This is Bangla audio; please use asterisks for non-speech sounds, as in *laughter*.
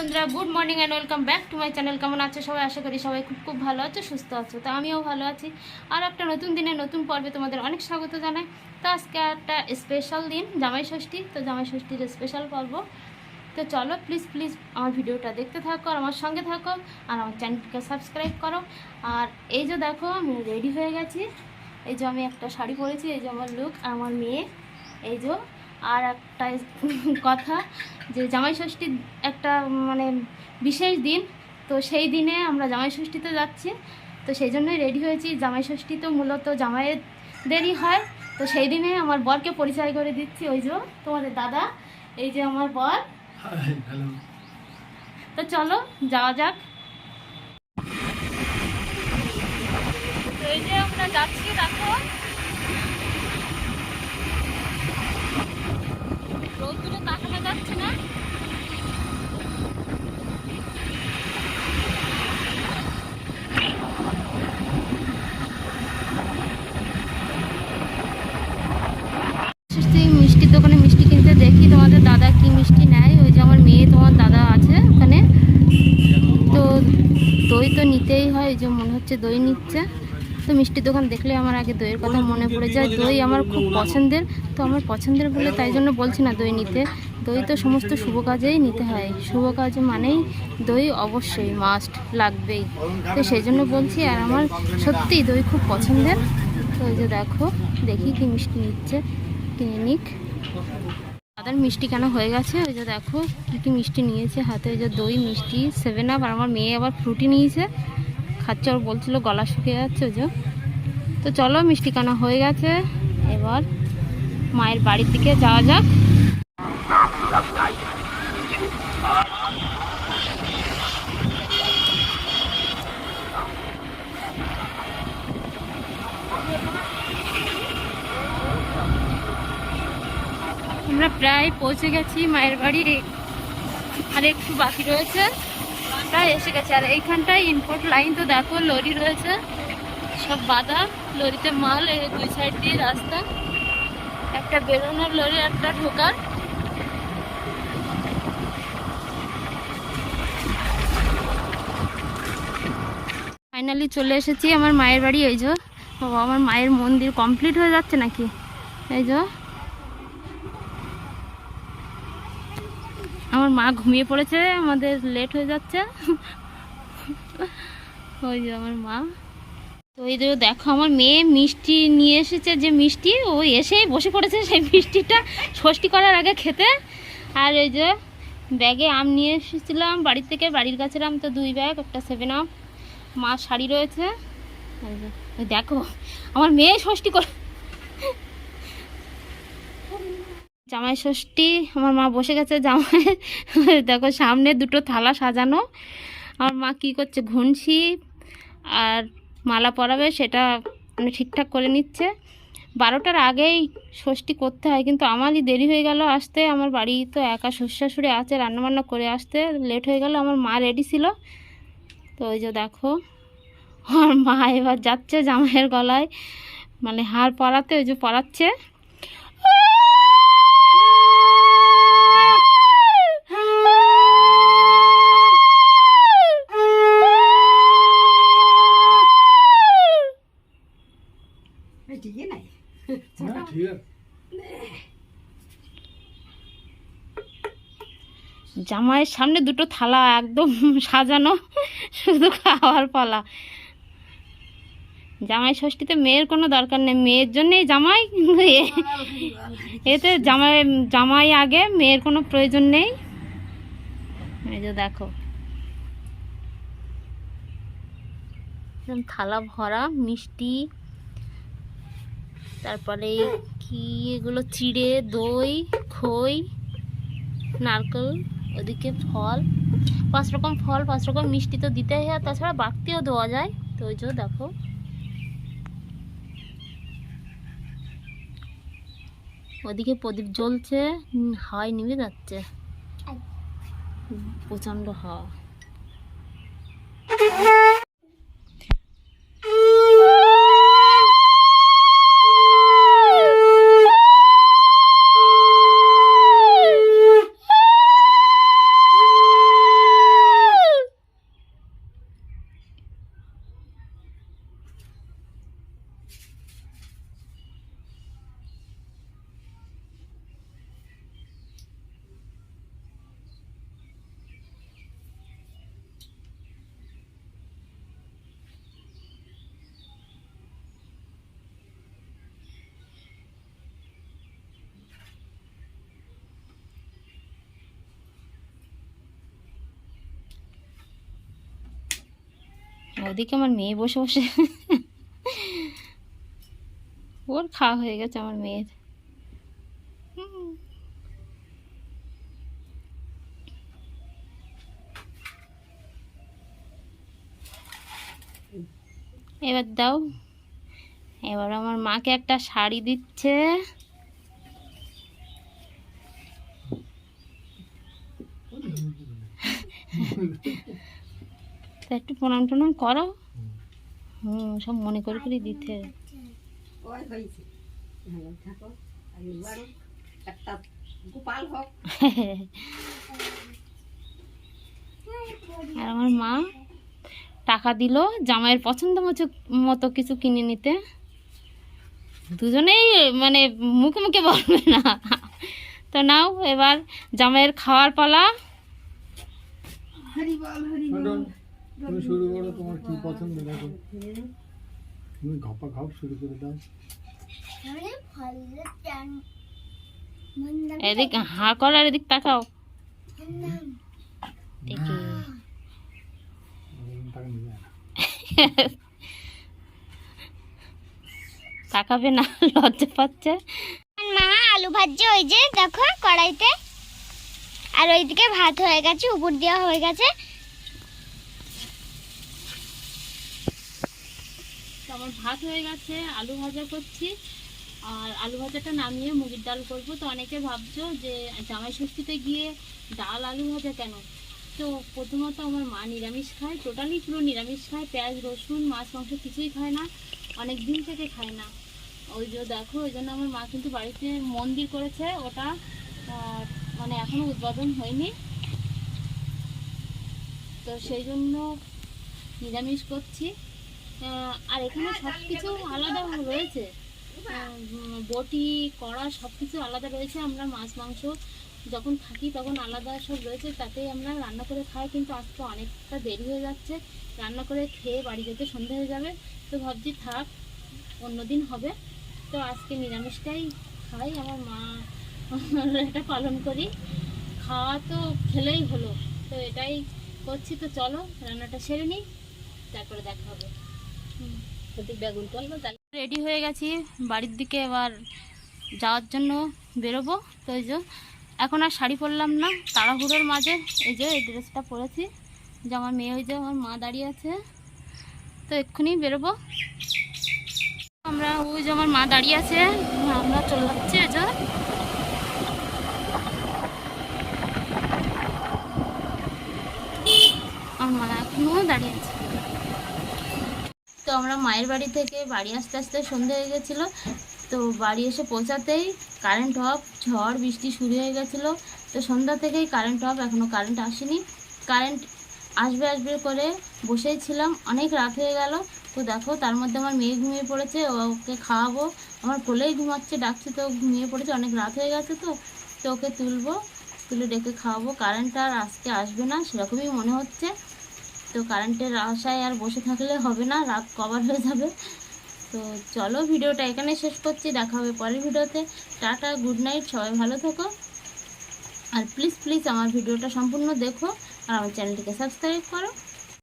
বন্ধুরা good morning and welcome back to my channel কেমন আছে সবাই? আশা করি সবাই খুব খুব ভালো আছো, সুস্থ আছো। তো আমিও ভালো আছি। আর একটা নতুন দিনে নতুন পর্বে তোমাদের অনেক স্বাগত জানাই। তো আজকে একটা স্পেশাল দিন, জামাই ষষ্ঠী। তো জামাই ষষ্ঠীর স্পেশাল পর্ব। তো চলো প্লিজ প্লিজ আমার ভিডিওটা দেখতে থাকো আর আমার সঙ্গে থাকো আর আমার চ্যানেলটিকে সাবস্ক্রাইব করো। আর এই যে দেখো, আমি রেডি হয়ে গেছি। এই যে আমি একটা শাড়ি পরেছি, এই যে আমার লুক আমার মেয়ে। এই যে আর একটা *laughs* কথা যে জামাই ষষ্ঠীর একটা মানে বিশেষ দিন তো সেই দিনে আমরা জামাই ষষ্ঠীতে যাচ্ছি। তো সেই জন্যই রেডি হয়েছি। জামাই ষষ্ঠী তো মূলত জামাইয়েরদেরই হয়। তো সেই দিনে আমার বরকে পরিচয় করে দিচ্ছি। ওই যে তোমাদের দাদা এই যে আমার বর। তো চলো যাওয়া যাক। তো এই যে আমরা যাচ্ছি দেখো রোদ্দুরে তাকানো যাচ্ছে না সেই মিষ্টির দোকানে মিষ্টি কিনতে দেখি, তোমাদের দাদা কি মিষ্টি নেয়? ওই যে আমার মেয়ে তোমার দাদা আছে ওখানে। তো দই তো নিতেই হয় যে মনে হচ্ছে দই নিচ্ছে। তো মিষ্টির দোকান দেখলে আমার আগে দইয়ের কথা মনে পড়ে যায়। দই আমার খুব পছন্দের, তো আমার পছন্দের বলে তাই জন্য বলছি না দই নিতে। দই তো সমস্ত শুভ কাজেই নিতে হয়। শুভ কাজ মানেই দই অবশ্যই মাস্ট লাগবেই। তো সেই জন্য বলছি, আর আমার সত্যিই দই খুব পছন্দের। তো ওই যে দেখো, দেখি কি মিষ্টি নিচ্ছে। কিনে নিক। দাদার মিষ্টি কেন হয়ে গেছে? ওই যে দেখো, কী কী মিষ্টি নিয়েছে হাতে। ওই যে দই, মিষ্টি সেভেন আপ আর আমার মেয়ে আবার ফ্রুটি নিয়েছে। খাচ্ছে, ওর বলছিল গলা শুকিয়ে যাচ্ছে, ওই যে। তো চলো, মিষ্টি কেন হয়ে গেছে। এবার মায়ের বাড়ির দিকে যাওয়া যাক আমরা প্রায় পৌঁছে গেছি মায়ের বাড়ি আর একটু বাকি রয়েছে। প্রায় এসে গেছে। আর এইখানটায় ইনপোর্ট লাইন তো দেখো, লরি রয়েছে। সব বাধা। লরিতে মাল দুই সাইড দিয়ে রাস্তা। একটা বেরোনোর লরি, একটা ঢোকার। ফাইনালি চলে এসেছি আমার মায়ের বাড়ি। এই যে বাবা আমার মায়ের মন্দির কমপ্লিট হয়ে যাচ্ছে নাকি? এই যে আমার মা ঘুমিয়ে পড়েছে, আমাদের লেট হয়ে যাচ্ছে। ওই যে আমার মা। তো এই যে দেখো, আমার মেয়ে মিষ্টি নিয়ে এসেছে যে মিষ্টি, ও এসেই বসে পড়েছে সেই মিষ্টিটা ষষ্ঠী করার আগে খেতে। আর এই যে ব্যাগে আম নিয়ে এসেছিলাম বাড়ি থেকে বাড়ির কাছের আম তো দুই ব্যাগ, একটা সেভেন আপ মা শাড়ি রয়েছে। দেখো, আমার মেয়ে ষষ্ঠী করে জামাই ষষ্ঠী, আমার মা বসে গেছে জামাই। *laughs* দেখো সামনে দুটো থালা সাজানো। আমার মা কি করছে? ঘুনছি আর মালা পরাবে, সেটা মানে ঠিকঠাক করে নিচ্ছে। বারোটার আগেই ষষ্ঠী করতে হয়, কিন্তু আমারই দেরি হয়ে গেল আসতে। আমার বাড়ি তো একা শ্বশুরে আছে, রান্নাবান্না করে আসতে লেট হয়ে গেল। আমার মা রেডি ছিল। তো ওই যে দেখো, আমার মা এবার যাচ্ছে জামাইয়ের গলায়। মানে হার পরাতে, ওই যে পরাচ্ছে। জামাইয়ের সামনে দুটো থালা একদম *laughs* সাজানো শুধু খাওয়ার পালা। জামাই ষষ্ঠীতে মেয়ের কোনো দরকার নেই মেয়ের জন্যেই জামাই? *laughs* এতে জামাই জামাই আগে মেয়ের কোনো প্রয়োজন নেই। এই যে দেখো। থালা ভরা মিষ্টি। তারপরে কি এগুলো? চিড়ে দই খই নারকেল। ওদিকে ফল, পাঁচ রকম ফল, পাঁচ রকম মিষ্টি তো দিতেই হয়, তাছাড়া বাড়তিও দেওয়া যায়। তো ওই জন্য দেখো। ওদিকে প্রদীপ জ্বলছে, হাওয়ায় নিভে যাচ্ছে। প্রচণ্ড হাওয়া। ওদিকে আমার মেয়ে বসে বসে ওর খাওয়া হয়ে গেছে আমার মেয়ের। এবার দাও। এবার আমার মাকে একটা শাড়ি দিচ্ছে। তা একটু প্রণাম টনাম করো। হুম সব মনে করে করে দিতে। আর আমার মা টাকা দিল জামাইয়ের পছন্দ মতো মতো কিছু কিনে নিতে। দুজনেই মানে মুখে মুখে বলবে না। তো নাও এবার জামাইয়ের খাওয়ার পালা। হরি বল হরি শোনো, তুমি শুরু করো তোমার কি পছন্দ দেখো। তুমি ঘপা ঘপ শুরু করে দাও। এদিক হা কর আর এদিক তাকাও। তাকাবে না লজ্জা পাচ্ছে। মা আলু ভাজছে ওই যে দেখো কড়াইতে। আর ওইদিকে ভাত হয়ে গেছে উপর দেওয়া হয়ে গেছে। আমার ভাত হয়ে গেছে, আলু ভাজা করছি। আর আলু ভাজাটা নামিয়ে মুগির ডাল করব। তো অনেকে ভাবছ যে জামাই ষষ্ঠীতে গিয়ে ডাল, আলু ভাজা কেন? তো প্রথমত আমার মা নিরামিষ খায় টোটালি পুরো নিরামিষ খায়। পেঁয়াজ, রসুন, মাছ, মাংস কিছুই খায় না অনেক দিন থেকে খায় না। ওই যে দেখো, ওই জন্য আমার মা কিন্তু বাড়িতে মন্দির করেছে ওটা মানে এখনও উদ্বোধন হয়নি। তো সেই জন্য নিরামিষ করছি। আর এখানে সব কিছু আলাদা রয়েছে। বটি, কড়া সব কিছু আলাদা রয়েছে। আমরা মাছ, মাংস যখন থাকি তখন আলাদা সব রয়েছে। তাতেই আমরা রান্না করে খাই, কিন্তু আজকে অনেকটা দেরি হয়ে যাচ্ছে। রান্না করে খেয়ে বাড়ি যেতে সন্ধে হয়ে যাবে। তো ভাবছি থাক, অন্যদিন হবে। তো আজকে নিরামিষটাই খাই। আমার মা এটা পালন করি। খাওয়া তো খেলেই হলো। তো এটাই করছি। তো চলো, রান্নাটা সেরে নিই। তারপরে দেখা হবে। বেগুন রেডি হয়ে গেছি, বাড়ির দিকে এবার যাওয়ার জন্য বেরোবো। তো এই যে, এখন আর শাড়ি পরলাম না, তাড়াহুড়োর মাঝে এই যে এই ড্রেসটা পরেছি। যে আমার মেয়ে ওই যে আমার মা দাঁড়িয়ে আছে। তো এক্ষুনি বেরোবো। আমরা ওই যে আমার মা দাঁড়িয়ে আছে, আমরা চলে যাচ্ছি এই যে আমার মা এখনও দাঁড়িয়ে আছে তো আমরা মায়ের বাড়ি থেকে বাড়ি আসতে আসতে সন্ধে হয়ে গেছিল। তো বাড়ি এসে পৌঁছাতেই কারেন্ট অফ ঝড়, বৃষ্টি শুরু হয়ে গেছিল। তো সন্ধ্যা থেকেই কারেন্ট অফ এখনও কারেন্ট আসেনি। কারেন্ট আসবে আসবে করে বসেই ছিলাম। অনেক রাত হয়ে গেল। তো দেখো, তার মধ্যে আমার মেয়ে ঘুমিয়ে পড়েছে, ওকে খাওয়াবো। আমার কোলেই ঘুমাচ্ছে, ডাকছে তো ঘুমিয়ে পড়েছে। অনেক রাত হয়ে গেছে তো তো ওকে তুলবো, তুলে ডেকে খাওয়াবো। কারেন্ট আর আজকে আসবে না, সেরকমই মনে হচ্ছে। তো কারেন্টের আশায় আর বসে থাকলে হবে না, রাত কভার হয়ে যাবে। তো চলো ভিডিওটা এখানে শেষ করছি, দেখা হবে পরের ভিডিওতে। টাটা গুড নাইট সবাই ভালো থেকো। আর প্লিজ প্লিজ আমার ভিডিওটা সম্পূর্ণ দেখো আর আমার চ্যানেলটিকে সাবস্ক্রাইব করো।